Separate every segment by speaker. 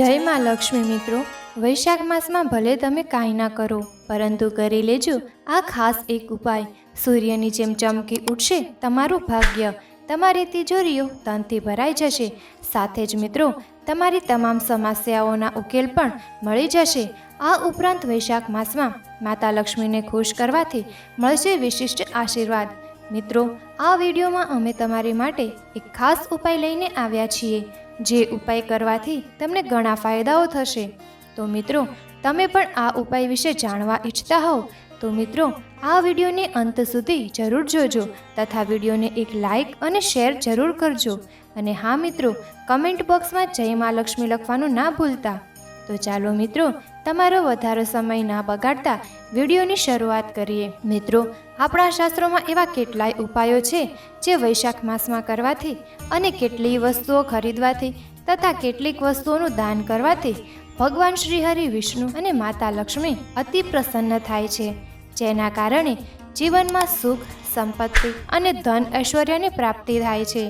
Speaker 1: જય માં લક્ષ્મી મિત્રો. વૈશાખ માસમાં ભલે તમે કાંઈ ના કરો, પરંતુ કરી લેજો આ ખાસ એક ઉપાય. સૂર્યની જેમ ચમકી ઉઠશે તમારું ભાગ્ય. તમારી તિજોરીઓ ધનથી ભરાઈ જશે. સાથે જ મિત્રો, તમારી તમામ સમસ્યાઓના ઉકેલ પણ મળી જશે. આ ઉપરાંત વૈશાખ માસમાં માતા લક્ષ્મીને ખુશ કરવાથી મળશે વિશિષ્ટ આશીર્વાદ. મિત્રો, આ વિડીયોમાં અમે તમારી માટે એક ખાસ ઉપાય લઈને આવ્યા છીએ. જે ઉપાય કરવાથી તમને ઘણા ફાયદાઓ થશે. તો મિત્રો, તમે પણ આ ઉપાય વિશે જાણવા ઈચ્છતા હોવ, તો મિત્રો, આ વિડીયોને અંત સુધી જરૂર જોજો તથા વિડીયોને એક લાઈક અને શેર જરૂર કરજો. અને હા મિત્રો, કમેન્ટ બોક્સમાં જય મા લક્ષ્મી લખવાનું ના ભૂલતા. તો ચાલો મિત્રો તમારો વધારે સમય ના બગાડતા વિડીયોની શરૂઆત કરીએ. મિત્રો, આપણા શાસ્ત્રોમાં એવા કેટલાય ઉપાયો છે જે વૈશાખ માસમાં કરવાથી અને કેટલીય વસ્તુઓ ખરીદવાથી તથા કેટલીક વસ્તુઓનું દાન કરવાથી ભગવાન શ્રીહરિ વિષ્ણુ અને માતા લક્ષ્મી અતિ પ્રસન્ન થાય છે. જેના કારણે જીવનમાં સુખ, સંપત્તિ અને ધન ઐશ્વર્યની પ્રાપ્તિ થાય છે.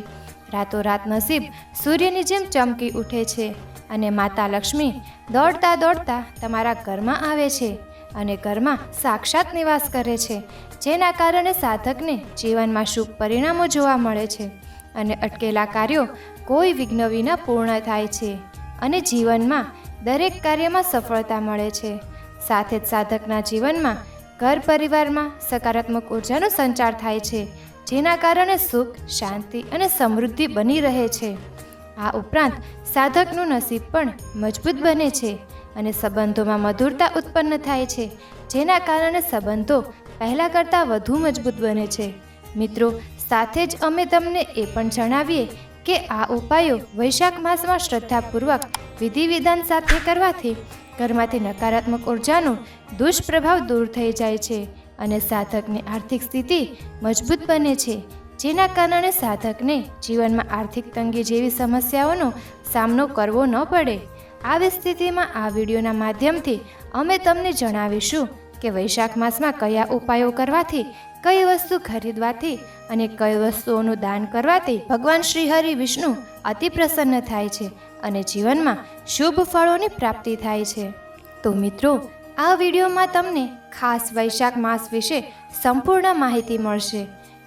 Speaker 1: રાતોરાત નસીબ સૂર્યની જેમ ચમકી ઉઠે છે. અને માતા લક્ષ્મી દોડતા દોડતા તમારા ઘરમાં આવે છે અને ઘરમાં સાક્ષાત નિવાસ કરે છે, જેના કારણે સાધકને જીવનમાં શુભ પરિણામો જોવા મળે છે અને અટકેલા કાર્યો કોઈ વિઘ્ન વિના પૂર્ણ થાય છે અને જીવનમાં દરેક કાર્યમાં સફળતા મળે છે. સાથે જ સાધકના જીવનમાં ઘર પરિવારમાં સકારાત્મક ઉર્જાનો સંચાર થાય છે, જેના કારણે સુખ, શાંતિ અને સમૃદ્ધિ બની રહે છે. આ ઉપરાંત સાધકનું નસીબ પણ મજબૂત બને છે અને સંબંધોમાં મધુરતા ઉત્પન્ન થાય છે, જેના કારણે સંબંધો પહેલાં કરતાં વધુ મજબૂત બને છે. મિત્રો, સાથે જ અમે તમને એ પણ જણાવીએ કે આ ઉપાયો વૈશાખ માસમાં શ્રદ્ધાપૂર્વક વિધિ વિધાન સાથે કરવાથી ઘરમાંથી નકારાત્મક ઉર્જાનો દુષ્પ્રભાવ દૂર થઈ જાય છે અને સાધકની આર્થિક સ્થિતિ મજબૂત બને છે. જેના કારણે સાધકને જીવનમાં આર્થિક તંગી જેવી સમસ્યાઓનો સામનો કરવો ન પડે. આવી સ્થિતિમાં આ વિડીયોના માધ્યમથી અમે તમને જણાવીશું કે વૈશાખ માસમાં કયા ઉપાયો કરવાથી, કઈ વસ્તુ ખરીદવાથી અને કઈ વસ્તુઓનું દાન કરવાથી ભગવાન શ્રી હરિ વિષ્ણુ અતિ પ્રસન્ન થાય છે અને જીવનમાં શુભ ફળોની પ્રાપ્તિ થાય છે. તો મિત્રો, આ વિડીયોમાં તમને ખાસ વૈશાખ માસ વિશે સંપૂર્ણ માહિતી મળશે.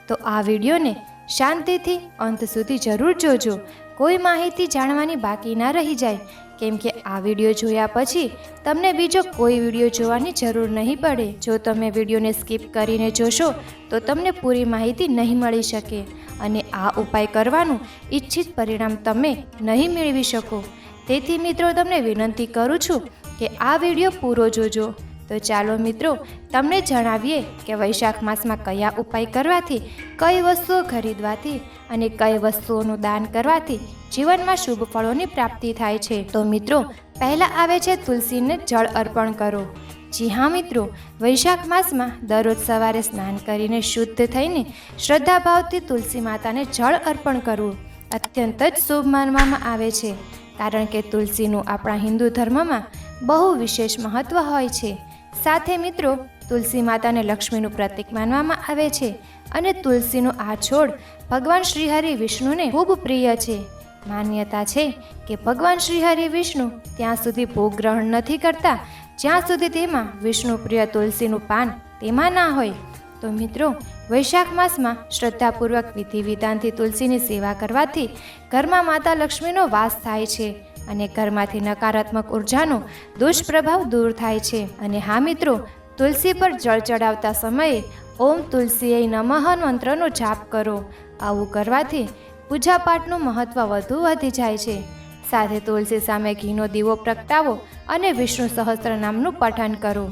Speaker 1: તો આ વિડીયોને શાંતિથી અંત સુધી જરૂર જોજો. કોઈ માહિતી જાણવાની બાકી ના રહી જાય. કેમ કે આ વીડિયો જોયા પછી તમને બીજો કોઈ વીડિયો જોવાની જરૂર નહીં પડે. જો તમે વિડીયોને સ્કીપ કરીને જોશો, તો તમને પૂરી માહિતી નહીં મળી શકે. અને આ ઉપાય કરવાનું ઈચ્છિત પરિણામ તમે નહીં મેળવી શકો. તેથી મિત્રો, તમને વિનંતી કરું છું કે આ વીડિયો પૂરો જોજો. તો ચાલો મિત્રો, તમને જણાવીએ કે વૈશાખ માસમાં કયા ઉપાય કરવાથી, કઈ વસ્તુઓ ખરીદવાથી અને કઈ વસ્તુઓનું દાન કરવાથી જીવનમાં શુભ ફળોની પ્રાપ્તિ થાય છે. તો મિત્રો, પહેલાં આવે છે તુલસીને જળ અર્પણ કરો. જી હા મિત્રો, વૈશાખ માસમાં દરરોજ સવારે સ્નાન કરીને શુદ્ધ થઈને શ્રદ્ધાભાવથી તુલસી માતાને જળ અર્પણ કરવું અત્યંત જ શુભ માનવામાં આવે છે. કારણ કે તુલસીનું આપણા હિન્દુ ધર્મમાં બહુ વિશેષ મહત્ત્વ હોય છે. સાથે મિત્રો, તુલસી માતાને લક્ષ્મીનું પ્રતીક માનવામાં આવે છે અને તુલસીનો આ છોડ ભગવાન શ્રીહરિ વિષ્ણુને ખૂબ પ્રિય છે. માન્યતા છે કે ભગવાન શ્રીહરિ વિષ્ણુ ત્યાં સુધી ભોગ ગ્રહણ નથી કરતા, જ્યાં સુધી તેમાં વિષ્ણુ પ્રિય તુલસીનું પાન તેમાં ના હોય. તો મિત્રો, વૈશાખ માસમાં શ્રદ્ધાપૂર્વક વિધિ વિધાનથી તુલસીની સેવા કરવાથી ઘરમાં માતા લક્ષ્મીનો વાસ થાય છે. અને ઘરમાંથી નકારાત્મક ઉર્જાનો દુષ્પ્રભાવ દૂર થાય છે. અને હા મિત્રો, તુલસી પર જળ ચડાવતા સમયે ઓમ તુલસીએ નમઃ મંત્રનો જાપ કરો. આવું કરવાથી પૂજાપાઠનું મહત્ત્વ વધુ વધી જાય છે. સાથે તુલસી સામે ઘીનો દીવો પ્રગટાવો અને વિષ્ણુ સહસ્ત્ર નામનું પઠન કરો.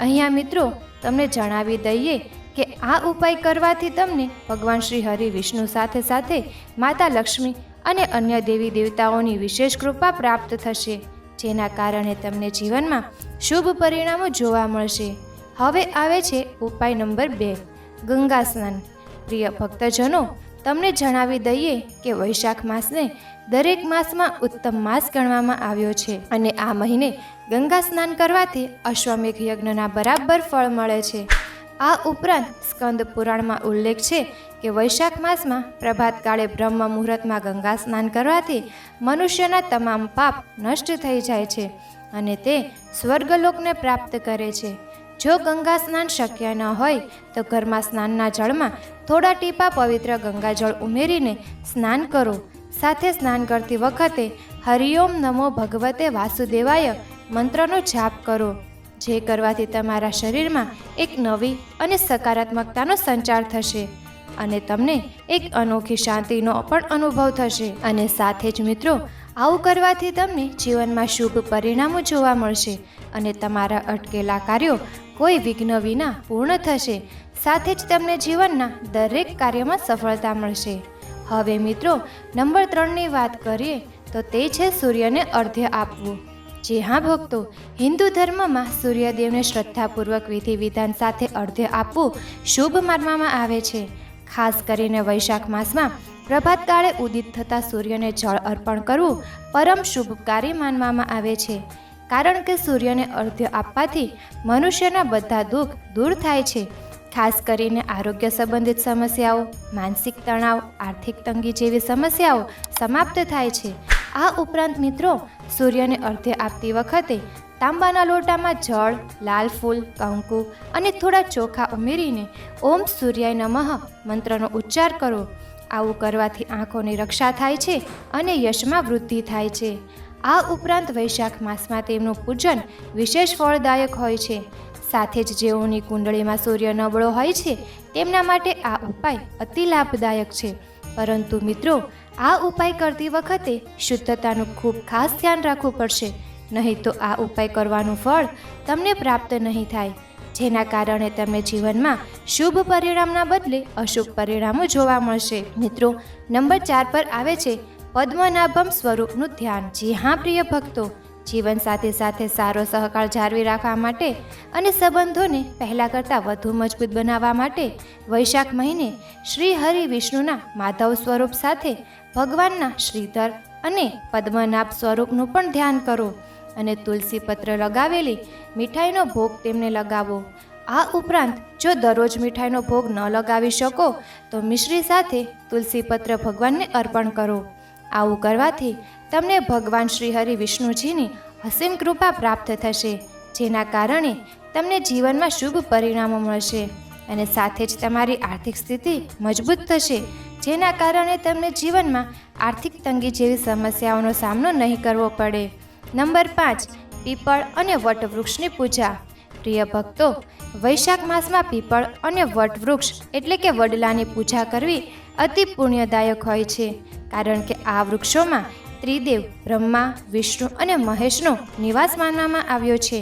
Speaker 1: અહીંયા મિત્રો, તમને જણાવી દઈએ કે આ ઉપાય કરવાથી તમને ભગવાન શ્રી હરિ વિષ્ણુ સાથે સાથે માતા લક્ષ્મી અને અન્ય દેવી દેવતાઓની વિશેષ કૃપા પ્રાપ્ત થશે, જેના કારણે તમને જીવનમાં શુભ પરિણામો જોવા મળશે. હવે આવે છે ઉપાય નંબર બે ગંગા સ્નાન પ્રિય ભક્તજનો, તમને જણાવી દઈએ કે વૈશાખ માસને દરેક માસમાં ઉત્તમ માસ ગણવામાં આવ્યો છે અને આ મહિને ગંગા સ્નાન કરવાથી અશ્વમેઘ યજ્ઞના બરાબર ફળ મળે છે. આ ઉપરાંત સ્કંદ પુરાણમાં ઉલ્લેખ છે કે વૈશાખ માસમાં પ્રભાત કાળે બ્રહ્મ મુહૂર્તમાં ગંગા સ્નાન કરવાથી મનુષ્યના તમામ પાપ નષ્ટ થઈ જાય છે અને તે સ્વર્ગલોકને પ્રાપ્ત કરે છે. જો ગંગા સ્નાન શક્ય ન હોય, તો ઘરમાં સ્નાનના જળમાં થોડા ટીપા પવિત્ર ગંગાજળ ઉમેરીને સ્નાન કરો. સાથે સ્નાન કરતી વખતે હરિઓમ નમો ભગવતે વાસુદેવાય મંત્રનો જાપ કરો. જે કરવાથી તમારા શરીરમાં એક નવી અને સકારાત્મકતાનો સંચાર થશે અને તમને એક અનોખી શાંતિનો પણ અનુભવ થશે. અને સાથે જ મિત્રો, આવું કરવાથી તમને જીવનમાં શુભ પરિણામો જોવા મળશે અને તમારા અટકેલા કાર્યો કોઈ વિઘ્ન વિના પૂર્ણ થશે. સાથે જ તમને જીવનના દરેક કાર્યમાં સફળતા મળશે. હવે મિત્રો, નંબર ત્રણની વાત કરીએ તો તે છે સૂર્યને અર્ધ્ય આપવું. જી હા, ભક્તો. હિન્દુ ધર્મમાં સૂર્યદેવને શ્રદ્ધાપૂર્વક વિધિ વિધાન સાથે અર્ધ્ય આપવું શુભ માનવામાં આવે છે. ખાસ કરીને વૈશાખ માસમાં પ્રભાતકાળે ઉદિત થતા સૂર્યને જળ અર્પણ કરવું પરમ શુભકારી માનવામાં આવે છે. કારણ કે સૂર્યને અર્ધ્ય આપવાથી મનુષ્યના બધા દુઃખ દૂર થાય છે. ખાસ કરીને આરોગ્ય સંબંધિત સમસ્યાઓ, માનસિક તણાવ, આર્થિક તંગી જેવી સમસ્યાઓ સમાપ્ત થાય છે. આ ઉપરાંત મિત્રો, સૂર્યને અર્ધ્ય આપતી વખતે તાંબાના લોટામાં જળ, લાલ ફૂલ, કંકુ અને થોડા ચોખા ઉમેરીને ઓમ સૂર્યાય નમઃ મંત્રનો ઉચ્ચાર કરો. આવું કરવાથી આંખોની રક્ષા થાય છે અને યશમાં વૃદ્ધિ થાય છે. આ ઉપરાંત વૈશાખ માસમાં તેમનું પૂજન વિશેષ ફળદાયક હોય છે. સાથે જ જેઓની કુંડળીમાં સૂર્ય નબળો હોય છે, તેમના માટે આ ઉપાય અતિ લાભદાયક છે. પરંતુ મિત્રો આ ઉપાય કરતી વખતે શુદ્ધતાનું ખૂબ ખાસ ધ્યાન રાખવું પડશે. નહીં તો આ ઉપાય કરવાનું ફળ તમને પ્રાપ્ત નહીં થાય. જેના કારણે તમને જીવનમાં શુભ પરિણામના બદલે અશુભ પરિણામો જોવા મળશે. મિત્રો, નંબર ચાર પર આવે છે, પદ્મનાભમ સ્વરૂપનું ધ્યાન. જી હા, પ્રિય ભક્તો. જીવન સાથે સાથે સારો સહકાર જાળવી રાખવા માટે અને સંબંધોને પહેલાં કરતાં વધુ મજબૂત બનાવવા માટે વૈશાખ મહિને શ્રી હરિ વિષ્ણુના માધવ સ્વરૂપ સાથે ભગવાનના શ્રીધર અને પદ્મનાભ સ્વરૂપનું પણ ધ્યાન કરો અને તુલસી પત્ર લગાવેલી મીઠાઈનો ભોગ તેમને લગાવો. આ ઉપરાંત જો દરરોજ મીઠાઈનો ભોગ ન લગાવી શકો તો મિશ્રી સાથે તુલસી પત્ર ભગવાનને અર્પણ કરો. આવું કરવાથી તમને ભગવાન શ્રી હરિ વિષ્ણુજીની અસીમ કૃપા પ્રાપ્ત થશે, જેના કારણે તમને જીવનમાં શુભ પરિણામો મળશે અને સાથે જ તમારી આર્થિક સ્થિતિ મજબૂત થશે, જેના કારણે તમને જીવનમાં આર્થિક તંગી જેવી સમસ્યાઓનો સામનો નહીં કરવો પડે. નંબર પાંચ, પીપળ અને વટવૃક્ષની પૂજા. પ્રિય ભક્તો, વૈશાખ માસમાં પીપળ અને વટવૃક્ષ એટલે કે વડલાની પૂજા કરવી અતિ પુણ્યદાયક હોય છે, કારણ કે આ વૃક્ષોમાં ત્રિદેવ, બ્રહ્મા, વિષ્ણુ અને મહેશનો નિવાસ માનવામાં આવ્યો છે.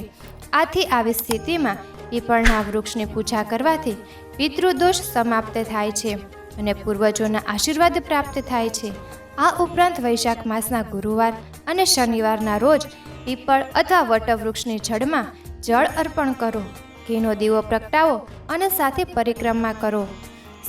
Speaker 1: આથી આવી સ્થિતિમાં પીપળના વૃક્ષની પૂજા કરવાથી પિતૃદોષ સમાપ્ત થાય છે અને પૂર્વજોના આશીર્વાદ પ્રાપ્ત થાય છે. આ ઉપરાંત વૈશાખ માસના ગુરુવાર અને શનિવારના રોજ પીપળ અથવા વટવૃક્ષની જળમાં જળ અર્પણ કરો, ઘીનો દીવો પ્રગટાવો અને સાથે પરિક્રમા કરો.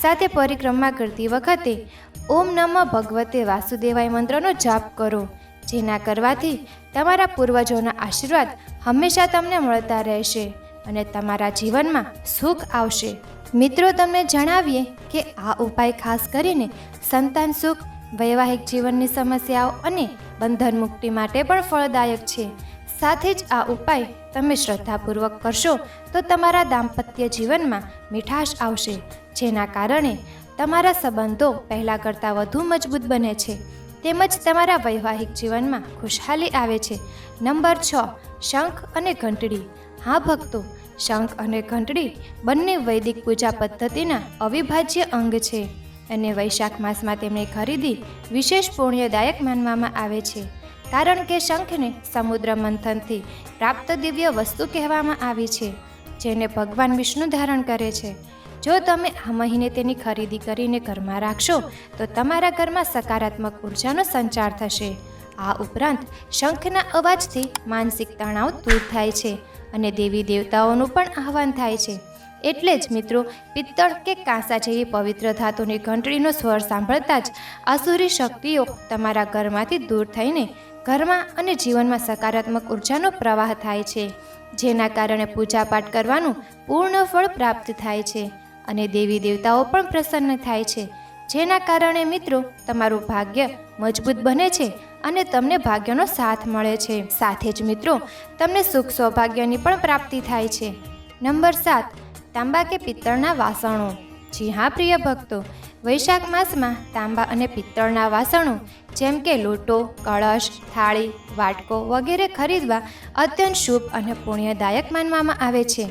Speaker 1: સાથે પરિક્રમા કરતી વખતે ઓમ નમઃ ભગવતે વાસુદેવાય મંત્રનો જાપ કરો. જેના કરવાથી તમારા પૂર્વજોના આશીર્વાદ હંમેશા તમને મળતા રહેશે અને તમારા જીવનમાં સુખ આવશે. મિત્રો, તમને જણાવીએ કે આ ઉપાય ખાસ કરીને સંતાન સુખ, વૈવાહિક જીવનની સમસ્યાઓ અને બંધન મુક્તિ માટે પણ ફળદાયક છે. સાથે જ આ ઉપાય તમે શ્રદ્ધાપૂર્વક કરશો તો તમારા દાંપત્ય જીવનમાં મીઠાશ આવશે, જેના કારણે તમારા સંબંધો પહેલાં કરતાં વધુ મજબૂત બને છે. તેમજ તમારા વૈવાહિક જીવનમાં ખુશહાલી આવે છે. નંબર છ, શંખ અને ઘંટડી. હા, ભક્તો, શંખ અને ઘંટડી બંને વૈદિક પૂજા પદ્ધતિના અવિભાજ્ય અંગ છે અને વૈશાખ માસમાં તેમની ખરીદી વિશેષ પુણ્યદાયક માનવામાં આવે છે. કારણ કે શંખને સમુદ્ર મંથનથી પ્રાપ્ત દિવ્ય વસ્તુ કહેવામાં આવી છે, જેને ભગવાન વિષ્ણુ ધારણ કરે છે. જો તમે આ મહિને તેની ખરીદી કરીને ઘરમાં રાખશો, તો તમારા ઘરમાં સકારાત્મક ઉર્જાનો સંચાર થશે. આ ઉપરાંત, શંખના અવાજથી માનસિક તણાવ દૂર થાય છે અને દેવી દેવતાઓનું પણ આહવાન થાય છે. એટલે જ મિત્રો, પિત્તળ કે કાંસા જેવી પવિત્ર ધાતુની ઘંટડીનો સ્વર સાંભળતા જ અસુરી શક્તિઓ તમારા ઘરમાંથી દૂર થઈને ઘરમાં અને જીવનમાં સકારાત્મક ઉર્જાનો પ્રવાહ થાય છે, જેના કારણે પૂજાપાઠ કરવાનું પૂર્ણ ફળ પ્રાપ્ત થાય છે અને દેવી દેવતાઓ પણ પ્રસન્ન થાય છે. જેના કારણે મિત્રો, તમારું ભાગ્ય મજબૂત બને છે અને તમને ભાગ્યનો સાથ મળે છે. સાથે જ મિત્રો, તમને સુખ સૌભાગ્યની પણ પ્રાપ્તિ થાય છે. નંબર સાત, તાંબા કે પિત્તળના વાસણો. જી હા, પ્રિય ભક્તો. વૈશાખ માસમાં તાંબા અને પિત્તળના વાસણો જેમ કે લોટો, કળશ, થાળી, વાટકો વગેરે ખરીદવા અત્યંત શુભ અને પુણ્યદાયક માનવામાં આવે છે.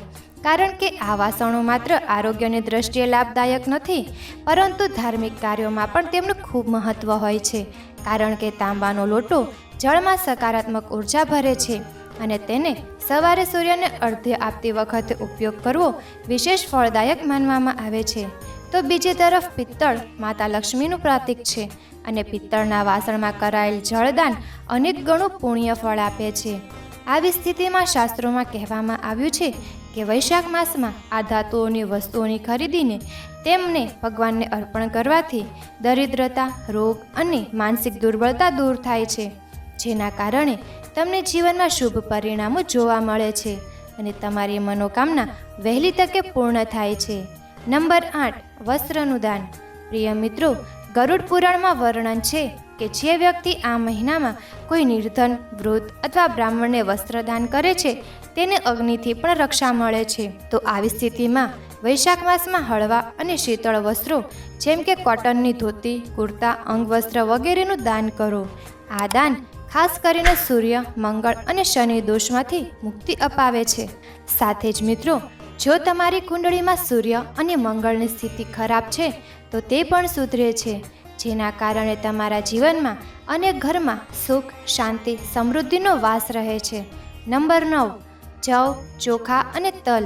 Speaker 1: કારણ કે આ વાસણો માત્ર આરોગ્યની દ્રષ્ટિએ લાભદાયક નથી, પરંતુ ધાર્મિક કાર્યોમાં પણ તેમનું ખૂબ મહત્ત્વ હોય છે. કારણ કે તાંબાનો લોટો જળમાં સકારાત્મક ઊર્જા ભરે છે અને તેને સવારે સૂર્યને અર્ધ્ય આપતી વખતે ઉપયોગ કરવો વિશેષ ફળદાયક માનવામાં આવે છે. તો બીજી તરફ પિત્તળ માતા લક્ષ્મીનું પ્રતીક છે અને પિત્તળના વાસણમાં કરાયેલ જળદાન અનેક ગણું પુણ્ય ફળ આપે છે. આવી સ્થિતિમાં શાસ્ત્રોમાં કહેવામાં આવ્યું છે કે વૈશાખ માસમાં આ ધાતુઓની વસ્તુઓની ખરીદીને તેમને ભગવાનને અર્પણ કરવાથી દરિદ્રતા, રોગ અને માનસિક દુર્બળતા દૂર થાય છે, જેના કારણે તમને જીવનમાં શુભ પરિણામો જોવા મળે છે અને તમારી મનોકામના વહેલી તકે પૂર્ણ થાય છે. નંબર આઠ વસ્ત્રનું દાન પ્રિય મિત્રો, ગરુડ પુરાણમાં વર્ણન છે કે જે વ્યક્તિ આ મહિનામાં કોઈ નિર્ધન, વૃદ્ધ અથવા બ્રાહ્મણને વસ્ત્રદાન કરે છે, તેને અગ્નિથી પણ રક્ષા મળે છે. તો આવી સ્થિતિમાં વૈશાખ માસમાં હળવા અને શીતળ વસ્ત્રો, જેમ કે કોટનની ધોતી, કુર્તા, અંગવસ્ત્ર વગેરેનું દાન કરો. આ દાન ખાસ કરીને સૂર્ય, મંગળ અને શનિ દોષમાંથી મુક્તિ અપાવે છે. સાથે જ મિત્રો જો તમારી કુંડળીમાં સૂર્ય અને મંગળની સ્થિતિ ખરાબ છે, તો તે પણ સુધરે છે, જેના કારણે તમારા જીવનમાં અને ઘરમાં સુખ, શાંતિ, સમૃદ્ધિનો વાસ રહે છે. નંબર નવ, જવ, ચોખા અને તલ.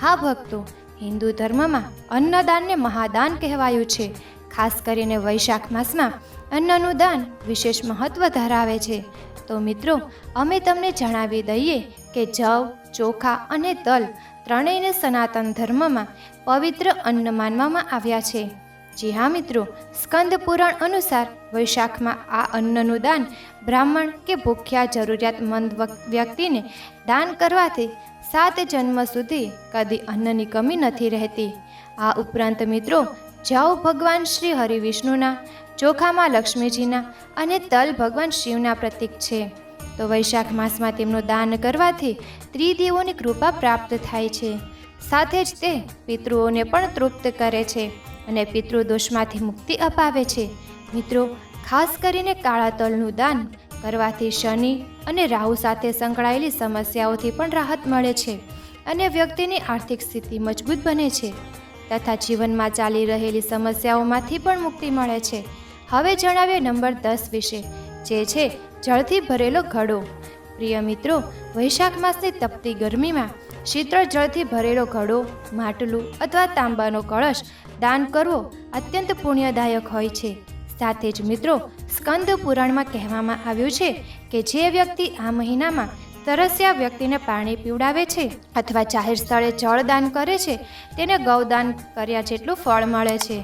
Speaker 1: હા, ભક્તો, હિન્દુ ધર્મમાં અન્નદાનને મહાદાન કહેવાયું છે. ખાસ કરીને વૈશાખ માસમાં અન્નનું દાન વિશેષ મહત્વ ધરાવે છે. તો મિત્રો, અમે તમને જણાવી દઈએ કે જવ, ચોખા અને તલ ત્રણેયને સનાતન ધર્મમાં પવિત્ર અન્ન માનવામાં આવ્યા છે. જી હા મિત્રો, સ્કંદ પુરાણ અનુસાર વૈશાખમાં આ અન્નનું દાન બ્રાહ્મણ કે ભૂખ્યા જરૂરિયાતમંદ વ્યક્તિને દાન કરવાથી સાત જન્મ સુધી કદી અન્નની કમી નથી રહેતી. આ ઉપરાંત મિત્રો જવ ભગવાન શ્રી હરિવિષ્ણુના ચોખામાં લક્ષ્મીજીના અને તલ ભગવાન શિવના પ્રતીક છે. તો વૈશાખ માસમાં તેમનું દાન કરવાથી ત્રિદેવોની કૃપા પ્રાપ્ત થાય છે. સાથે જ તે પિતૃઓને પણ તૃપ્ત કરે છે અને પિતૃદોષમાંથી મુક્તિ અપાવે છે. મિત્રો, ખાસ કરીને કાળા તલનું દાન કરવાથી શનિ અને રાહુ સાથે સંકળાયેલી સમસ્યાઓથી પણ રાહત મળે છે અને વ્યક્તિની આર્થિક સ્થિતિ મજબૂત બને છે તથા જીવનમાં ચાલી રહેલી સમસ્યાઓમાંથી પણ મુક્તિ મળે છે. હવે જણાવીએ નંબર દસ વિશે, જે છે જળથી ભરેલો ઘડો. પ્રિય મિત્રો, વૈશાખ માસની તપતી ગરમીમાં શીતળ જળથી ભરેલો ઘડો, માટલું અથવા તાંબાનો કળશ દાન કરવો અત્યંત પુણ્યદાયક હોય છે. સાથે જ મિત્રો, સ્કંદ પુરાણમાં કહેવામાં આવ્યું છે કે જે વ્યક્તિ આ મહિનામાં તરસ્યા વ્યક્તિને પાણી પીવડાવે છે અથવા જાહેર સ્થળે જળ દાન કરે છે, તેને ગૌદાન કર્યા જેટલું ફળ મળે છે.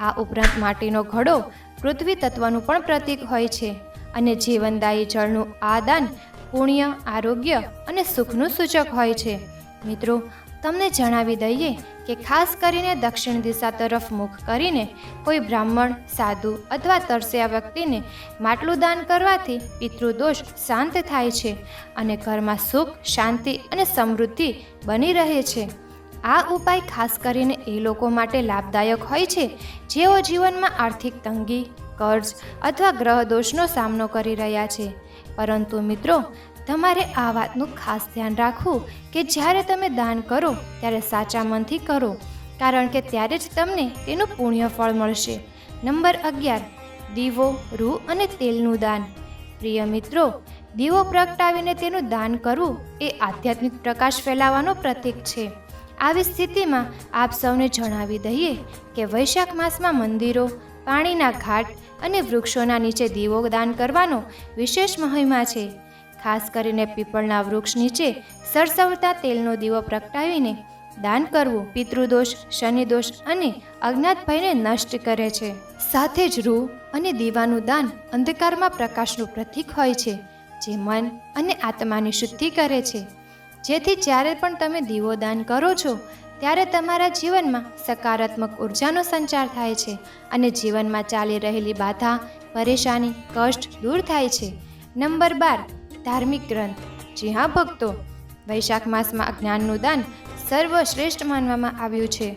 Speaker 1: આ ઉપરાંત માટીનો ઘડો પૃથ્વી તત્વનું પણ પ્રતીક હોય છે. અને જીવનદાયી જળનું આ દાન પુણ્ય, આરોગ્ય અને સુખનું સૂચક હોય છે. મિત્રો, તમને જણાવી દઈએ કે ખાસ કરીને દક્ષિણ દિશા તરફ મુખ કરીને કોઈ બ્રાહ્મણ, સાધુ અથવા તરસ્યા વ્યક્તિને માટલું દાન કરવાથી પિતૃદોષ શાંત થાય છે અને ઘરમાં સુખ, શાંતિ અને સમૃદ્ધિ બની રહે છે. આ ઉપાય ખાસ કરીને એ લોકો માટે લાભદાયક હોય છે જેઓ જીવનમાં આર્થિક તંગી કર્જ અથવા ગ્રહ દોષનો સામનો કરી રહ્યા છે. પરંતુ મિત્રો, તમારે આ વાતનું ખાસ ધ્યાન રાખવું કે જ્યારે તમે દાન કરો, ત્યારે સાચા મનથી કરો. કારણ કે ત્યારે જ તમને તેનું પુણ્ય ફળ મળશે. નંબર અગિયાર, દીવો, રૂ અને તેલનું દાન. પ્રિય મિત્રો, દીવો પ્રગટાવીને તેનું દાન કરવું એ આધ્યાત્મિક પ્રકાશ ફેલાવવાનો પ્રતીક છે. આવી સ્થિતિમાં આપ સૌને જણાવી દઈએ કે વૈશાખ માસમાં મંદિરો પાણીના ઘાટ અને વૃક્ષોના નીચે દીવો દાન કરવાનો વિશેષ મહિમા છે. ખાસ કરીને પીપળના વૃક્ષ નીચે સરસવતા તેલનો દીવો પ્રગટાવીને દાન કરવું પિતૃદોષ, શનિદોષ અને અજ્ઞાત ભયને નષ્ટ કરે છે. સાથે જ રૂ અને દીવાનું દાન અંધકારમાં પ્રકાશનું પ્રતીક હોય છે, જે મન અને આત્માની શુદ્ધિ કરે છે. જેથી જ્યારે પણ તમે દીવો દાન કરો છો ત્યારે તમારા જીવનમાં સકારાત્મક ઉર્જાનો સંચાર થાય છે અને જીવનમાં ચાલી રહેલી બાધા, પરેશાની, કષ્ટ દૂર થાય છે. નંબર બાર, ધાર્મિક ગ્રંથ. જી હા, ભક્તો. વૈશાખ માસમાં જ્ઞાનનું દાન સર્વશ્રેષ્ઠ માનવામાં આવ્યું છે.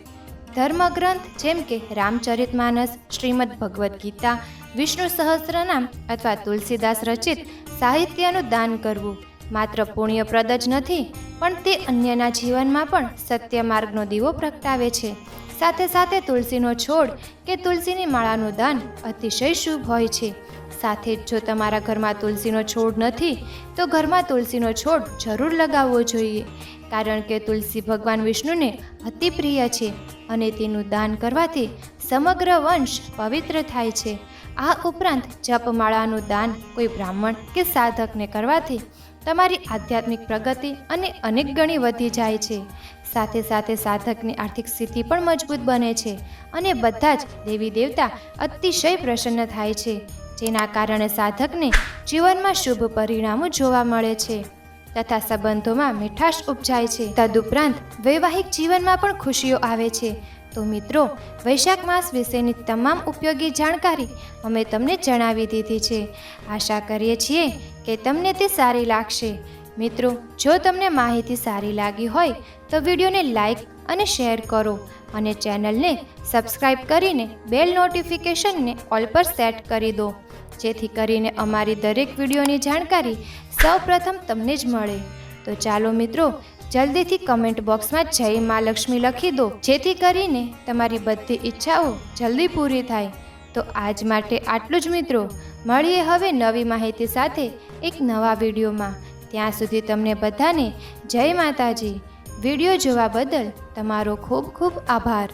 Speaker 1: ધર્મગ્રંથ જેમ કે રામચરિતમાનસ શ્રીમદ ભગવદ્ ગીતા, વિષ્ણુ સહસ્રનામ અથવા તુલસીદાસ રચિત સાહિત્યનું દાન કરવું માત્ર પુણ્યપ્રદ જ નથી, પણ તે અન્યના જીવનમાં પણ સત્ય માર્ગનો દીવો પ્રગટાવે છે. સાથે સાથે તુલસીનો છોડ કે તુલસીની માળાનું દાન અતિશય શુભ હોય છે. સાથે જ જો તમારા ઘરમાં તુલસીનો છોડ નથી, તો ઘરમાં તુલસીનો છોડ જરૂર લગાવવો જોઈએ, કારણ કે તુલસી ભગવાન વિષ્ણુને અતિ પ્રિય છે અને તેનું દાન કરવાથી સમગ્ર વંશ પવિત્ર થાય છે. આ ઉપરાંત જપમાળાનું દાન કોઈ બ્રાહ્મણ કે સાધકને કરવાથી તમારી આધ્યાત્મિક પ્રગતિ અને અનેક ગણી વધી જાય છે. સાથે સાથે સાધકની આર્થિક સ્થિતિ પણ મજબૂત બને છે અને બધા જ દેવી દેવતા અતિશય પ્રસન્ન થાય છે. જેના કારણે સાધકને જીવનમાં શુભ પરિણામો જોવા મળે છે તથા સંબંધોમાં મીઠાશ ઉપજાય છે. તદુપરાંત વૈવાહિક જીવનમાં પણ ખુશીઓ આવે છે તો મિત્રો, વૈશાખ માસ વિશેની તમામ ઉપયોગી જાણકારી અમે તમને જણાવી દીધી છે. આશા કરીએ છીએ કે તમને તે સારી લાગશે. મિત્રો, જો તમને માહિતી સારી લાગી હોય, તો વિડીયોને લાઈક અને શેર કરો અને ચેનલને સબસ્ક્રાઇબ કરીને બેલ નોટિફિકેશનને ઓલ પર સેટ કરી દો. જેથી કરીને અમારી દરેક વિડીયોની જાણકારી સૌપ્રથમ તમને જ મળે. તો ચાલો મિત્રો જલ્દીથી કમેન્ટ બોક્સમાં જય મા લક્ષ્મી લખી દો. જેથી કરીને તમારી બધી ઈચ્છાઓ જલ્દી પૂરી થાય. તો આજ માટે આટલું જ મિત્રો. મળીએ હવે નવી માહિતી સાથે એક નવા વિડીયોમાં. ત્યાં સુધી તમને બધાને જય માતાજી. વીડિયો જોવા બદલ તમારો ખૂબ ખૂબ આભાર.